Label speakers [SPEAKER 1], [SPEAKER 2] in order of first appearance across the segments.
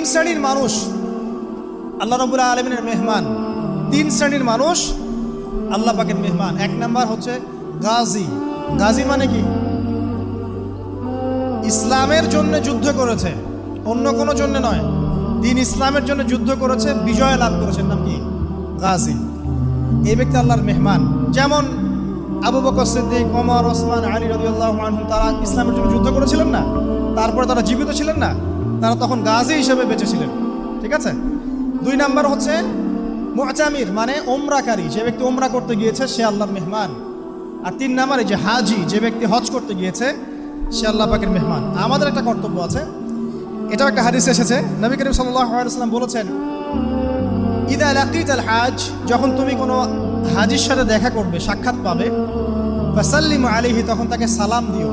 [SPEAKER 1] তিন শ্রেণির মানুষ। আল্লাহ রবুল্লা আলমিনের মেহমান। তিন শ্রেণির মানুষ, আল্লাহ পাকের মেহমান। এক নাম্বার হচ্ছে গাজী। গাজী মানে কি? ইসলামের জন্য যুদ্ধ করেছে, অন্য কোনো জন্য নয়। দিন ইসলামের জন্য যুদ্ধ করেছে, বিজয় লাভ করেছেন নাম কি? গাজী। এই ব্যক্তি আল্লাহর মেহমান। যেমন আবু বকর সিদ্দিক, ওমর, ওসমান, আলী আনহুম তারা ইসলামের জন্য যুদ্ধ করেছিলেন না, তারপরে তারা জীবিত ছিলেন না তারা তখন গাজী হিসেবে বেঁচে ছিলেন ঠিক আছে? দুই নাম্বার হচ্ছে মুআতামির মানে ওমরাকারী। যে ব্যক্তি ওমরা করতে গিয়েছে, সে আল্লাহর মেহমান। আর তিন নাম্বারে যে হাজি, যে ব্যক্তি হজ করতে গিয়েছে, সে আল্লাহ পাকের মেহমান। আমাদের একটা কর্তব্য আছে। এটাও একটা হাদিস এসেছে। নবী করিম সাল্লাম বলেছেন, ইদা লাকিত আল হাজ যখন তুমি কোনো হাজির সাথে দেখা করবে, সাক্ষাৎ পাবে, ফাসাল্লিম আলিহি তখন তাকে সালাম দিও।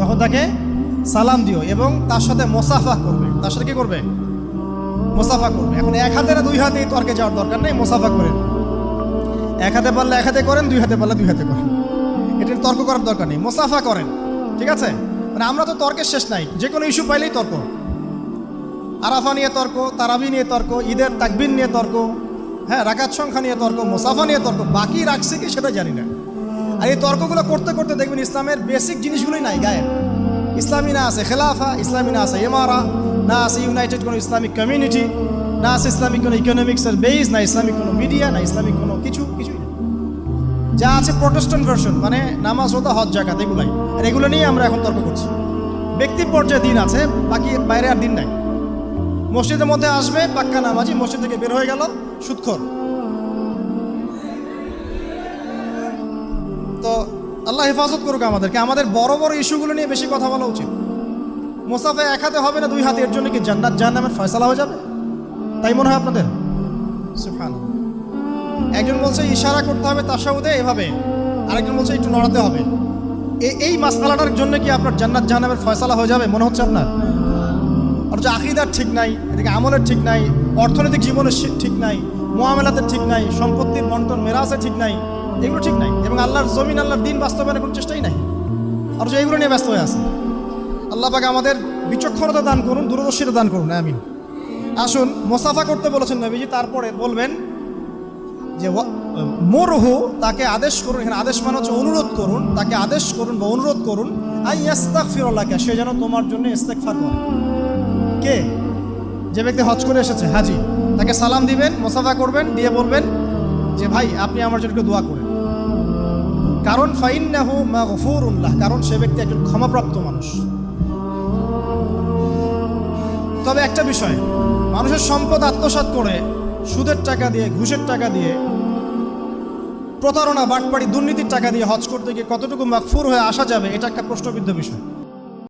[SPEAKER 1] তখন তাকে সালাম দিও এবং তার সাথে মোসাফা করবে। তার সাথে কি করবে? মোসাফা করবে। এখন এক হাতে না দুই হাতেই তর্কে যাওয়ার দরকার নেই, মোসাফা করেন এক হাতে পারলে এক হাতে করেন, দুই হাতে পারলে দুই হাতে করেন। এটা তর্ক করার দরকার নেই, মোসাফা করেন, ঠিক আছে? মানে আমরা তো তর্কের শেষ নাই, যে কোনো ইস্যু পাইলেই তর্ক। আরাফা নিয়ে তর্ক, তারাবি নিয়ে তর্ক, ঈদের তাকবিন নিয়ে তর্ক হ্যাঁ রাকাত সংখ্যা নিয়ে তর্ক, মোসাফা নিয়ে তর্ক, বাকি রাখছে কি সেটা জানি না। আর এই তর্কগুলো করতে করতে দেখবেন ইসলামের বেসিক জিনিসগুলোই নাই গায়ে ইসলামী না আছে খেলাফা, ইসলামী না আছে এমারা না আছে ইউনাইটেড কোনো ইসলামিক কমিউনিটি না আছে ইসলামিক কোনো ইকোনমিক্সের বেস না ইসলামিক কোনো মিডিয়া না ইসলামিক কোনো কিছু, কিছুই না। যা আছে প্রোটেস্ট্যান্ট ভার্সন মানে নামাজ রোদা হজ জাকাত এগুলাই। আর এগুলো নিয়ে আমরা এখন তর্ক করছি। ব্যক্তি পর্যায়ে দিন আছে, বাকি বাইরে আর দিন নাই। মসজিদের মধ্যে আসবে, পাক্কা নামাজি, মসজিদ থেকে বের হয়ে গেল, সুৎখর। আল্লাহ হেফাজত করুক আমাদেরকে। আমাদের বড় বড় ইস্যুগুলো নিয়ে বেশি কথা বলা উচিত। মোসাফে এক হাতে হবে না, দুই হাতে, এর জন্য কি জান্নাত জাহান্নামের ফয়সালা হয়ে যাবে? তাই মনে হয় আপনাদের। একজন বলছে, ইশারা করতে হবে তার তাসাউদে এভাবে। আরেকজন বলছে, একটু নড়াতে হবে। এই মাসকালাটার জন্য কি আপনার জান্নাত জাহান্নামের ফয়সালা হয়ে যাবে? মনে হচ্ছে আপনার? অথচ আকিদার ঠিক নাই, এদিকে আমলের ঠিক নাই, অর্থনৈতিক জীবনের ঠিক নাই মোয়ামেলাতের ঠিক নাই, সম্পত্তির বন্টন মেরাসে ঠিক নাই। এগুলো ঠিক নাই। এবং আল্লাহর জমিন, আল্লাহর দিন বাস্তবায়নের কোনো চেষ্টাই নাই। আর যে এইগুলো নিয়ে ব্যস্ত হয়ে আছে। আল্লাহ পাকে আমাদের বিচক্ষণতা দান করুন, দূরদর্শিতা দান করুন। আমিন। আসুন, মোসাফা করতে বলেছেন নবীজি, তারপরে বলবেন যে মোরহু, তাকে আদেশ করুন, এখানে আদেশ মানে হচ্ছে অনুরোধ করুন, তাকে আদেশ করুন বা অনুরোধ করুন, আই ইস্তাক ফিরল্লাহকে সে যেন তোমার জন্য ইস্তেকফার করে। কে? যে ব্যক্তি হজ করে এসেছে, হাজি, তাকে সালাম দিবেন, মোসাফা করবেন, দিয়ে বলবেন যে ভাই, আপনি আমার জন্য একটু দোয়া করেন। কারণ ফাইন্নাহু মাগফুরুল্লাহ কারণ সে ব্যক্তি একজন ক্ষমাপ্রাপ্ত মানুষ। তবে একটা বিষয়, মানুষের সম্পদ আত্মসাৎ করে সুদের টাকা দিয়ে, ঘুষের টাকা দিয়ে, প্রতারণা, বাটপাড়ি, দুর্নীতির টাকা দিয়ে হজ করতে গিয়ে কতটুকু মাকফুর হয়ে আসা যাবে, এটা একটা প্রশ্নবিদ্ধ বিষয়।